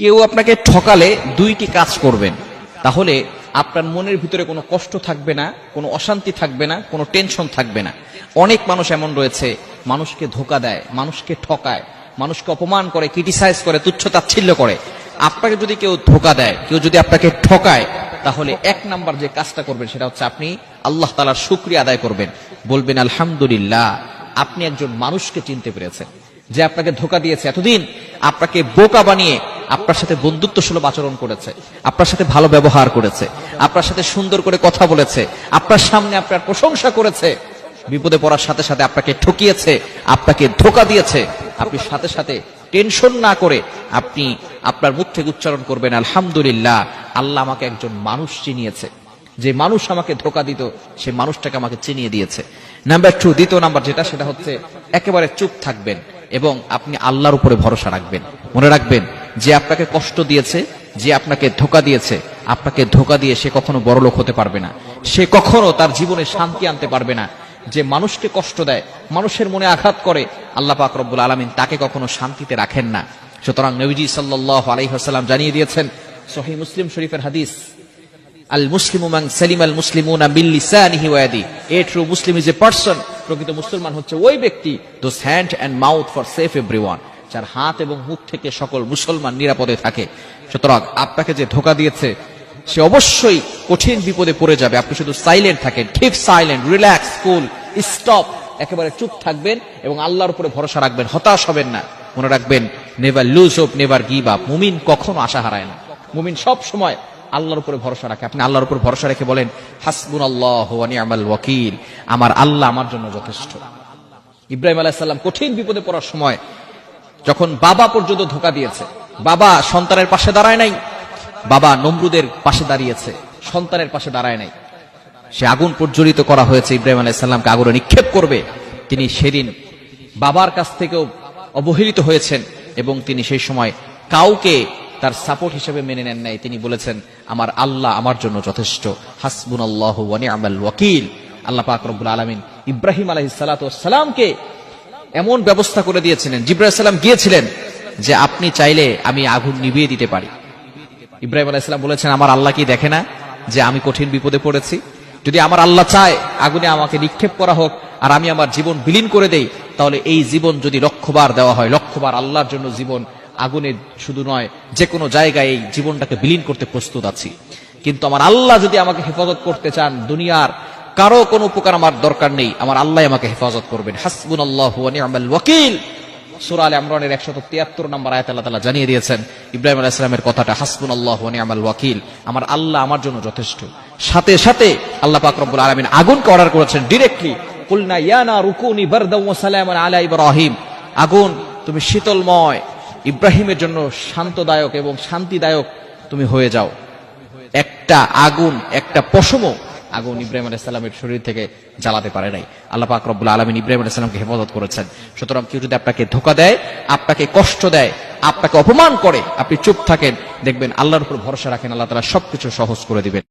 কেউ আপনাকে ঠকালে দুইটি কাজ করবেন। তাহলে আপনার মনের ভিতরে কোনো কষ্ট থাকবে না, কোনো অশান্তি থাকবে না, কোনো টেনশন থাকবে না। অনেক মানুষ এমন রয়েছে, মানুষকে ধোকা দেয়, মানুষকে ঠকায়, মানুষকে অপমান করে, ক্রিটিসাইজ করে, তুচ্ছ তাচ্ছিল্য করে। আপনাকে যদি কেউ ধোকা দেয়, কেউ যদি আপনাকে ঠকায়, তাহলে এক নাম্বার যে কাজটা করবেন সেটা হচ্ছে আপনি আল্লাহ তালার শুক্রিয়া আদায় করবেন। বলবেন, আলহামদুলিল্লাহ, আপনি একজন মানুষকে চিনতে পেরেছেন। যে আপনাকে ধোকা দিয়েছে এতদিন, আপনাকে বোকা বানিয়ে আপনার সাথে বন্ধুত্ব সুলভ আচরণ করেছে, আপনার সাথে ভালো ব্যবহার করেছে, আপনার সাথে সুন্দর করে কথা বলেছে, আপনার সামনে আপনার প্রশংসা করেছে, বিপদে পড়ার সাথে সাথে আপনাকে ঠকিয়েছে, আপনাকে ধোকা দিয়েছে, আপনি সাথে সাথে টেনশন না করে আপনি আপনার মুখ থেকে উচ্চারণ করবেন, আলহামদুলিল্লাহ, আল্লাহ আমাকে একজন মানুষ চিনিয়েছে। যে মানুষ আমাকে ধোকা দিত, সে মানুষটাকে আমাকে চিনিয়ে দিয়েছে। নাম্বার টু দ্বিতীয় নাম্বার যেটা, সেটা হচ্ছে একেবারে চুপ থাকবেন এবং আপনি আল্লাহর উপরে ভরসা রাখবেন। মনে রাখবেন যে আপনাকে কষ্ট দিয়েছে, যে আপনাকে ধোকা দিয়েছে, আপনাকে ধোকা দিয়ে সে কখনো বড়লোক হতে পারবে না। সে কখনো তার জীবনে শান্তি আনতে পারবে না। যে মানুষকে কষ্ট দেয়, মানুষের মনে আঘাত করে, আল্লাহ পাক রব্বুল আলমিন তাকে কখনো শান্তিতে রাখেন না। সুতরাং নবীজি সাল্লাহ আলাইহাল্লাম জানিয়ে দিয়েছেন সহি মুসলিম শরীফের হাদিস, আল মুসলিমু সালিম আল মুসলিমুনা বিল লিসানিহি ওয়া ইয়াদি a true Muslim is a person প্রকৃত মুসলমান হচ্ছে ওই ব্যক্তি does hand and mouth for safe everyone যার হাত এবং মুখ থেকে সকল মুসলমান নিরাপদে থাকে। সুতরাং আপনাকে যে ধোকা দিয়েছে, সে অবশ্যই কঠিন বিপদে পড়ে যাবে। আপনি শুধু সাইলেন্ট থাকেন। ঠিক সাইলেন্ট রিল্যাক্স কুল স্টপ একেবারে চুপ থাকবেন এবং আল্লাহর উপরে ভরসা রাখবেন। হতাশ হবেন না। মনে রাখবেন never lose hope never give up মুমিন কখনো আশা হারায় না। মুমিন সব সময় আল্লাহর উপরে ভরসা রাখে। আপনি আল্লাহর উপর ভরসা রেখে বলেন হাসবুন আল্লাহ নিয়ামাল ওয়াকিল। আমার আল্লাহ আমার জন্য যথেষ্ট। ইব্রাহিম আলাইসাল্লাম কঠিন বিপদে পড়ার সময় যখন বাবা পর্যন্ত ধোকা দিয়েছে, বাবা সন্তানের পাশে দাঁড়ায় নাই, বাবা নমরুদের পাশে দাঁড়িয়েছে, সন্তানের পাশে দাঁড়ায় নাই। সে আগুন প্রজ্বলিত করা হয়েছে, ইব্রাহিম আলাইসাল্লামকে আগুনে নিক্ষেপ করবে। তিনি সেদিন বাবার কাছ থেকেও অবহেলিত হয়েছেন এবং তিনি সেই সময় কাউকে তার সাপোর্ট হিসেবে মেনে নেন নাই। তিনি বলেছেন, আমার আল্লাহ আমার জন্য যথেষ্ট। হাসবুন আল্লাহ আমাল ওয়াকিল। আল্লাহ পাক আলমিন ইব্রাহিম আলহ সালামকে এমন ব্যবস্থা করে দিয়েছিলেন জিব্রাহিম গিয়েছিলেন যে আপনি চাইলে আমি আগুন নিভিয়ে দিতে পারি। ইব্রাহিম আলাইসাল্লাম বলেছেন, আমার আল্লাহ কি দেখে না যে আমি কঠিন বিপদে পড়েছি? যদি আমার আল্লাহ চায় আগুনে আমাকে নিক্ষেপ করা হোক আর আমি আমার জীবন বিলীন করে দেই, তাহলে এই জীবন যদি লক্ষবার দেওয়া হয় লক্ষবার আল্লাহর জন্য জীবন আগুনে শুধু নয়, যে কোনো জায়গায় এই জীবনটাকে বিলীন করতে প্রস্তুত আছি। কিন্তু আমার আল্লাহ যদি আমাকে হেফাজত করতে চান, দুনিয়ার কারও কোনো উপকার আমার দরকার নেই। আমার আল্লাহ আমাকে হেফাজত করবেন। হাসবুন আল্লাহ ওয়াকিল। সুরা আল ইমরানের একশত তিয়াত্তর নম্বর তাআলা জানিয়ে দিয়েছেন, ইব্রাহিম কথাটা আমার আল্লাহ আমার জন্য যথেষ্ট। সাথে সাথে আল্লাহ আগুনকে অর্ডার করেছেন ডিরেক্টলি আগুন, তুমি শীতলময়। ইব্রাহিমের জন্য শান্তদায়ক এবং শান্তিদায়ক তুমি হয়ে যাও। একটা আগুন, একটা পশমও আগুন ইব্রাহিম আলাইসাল্লামের শরীর থেকে জ্বালাতে পারে নাই। আল্লাহ পাক রব্বুল আলমিন ইব্রাহিম আলাইসাল্লামকে হেফাজত করেছেন। সুতরাং কেউ যদি আপনাকে ধোকা দেয়, আপনাকে কষ্ট দেয়, আপনাকে অপমান করে, আপনি চুপ থাকেন, দেখবেন আল্লাহর উপর ভরসা রাখেন, আল্লাহ তালা সবকিছু সহজ করে দিবেন।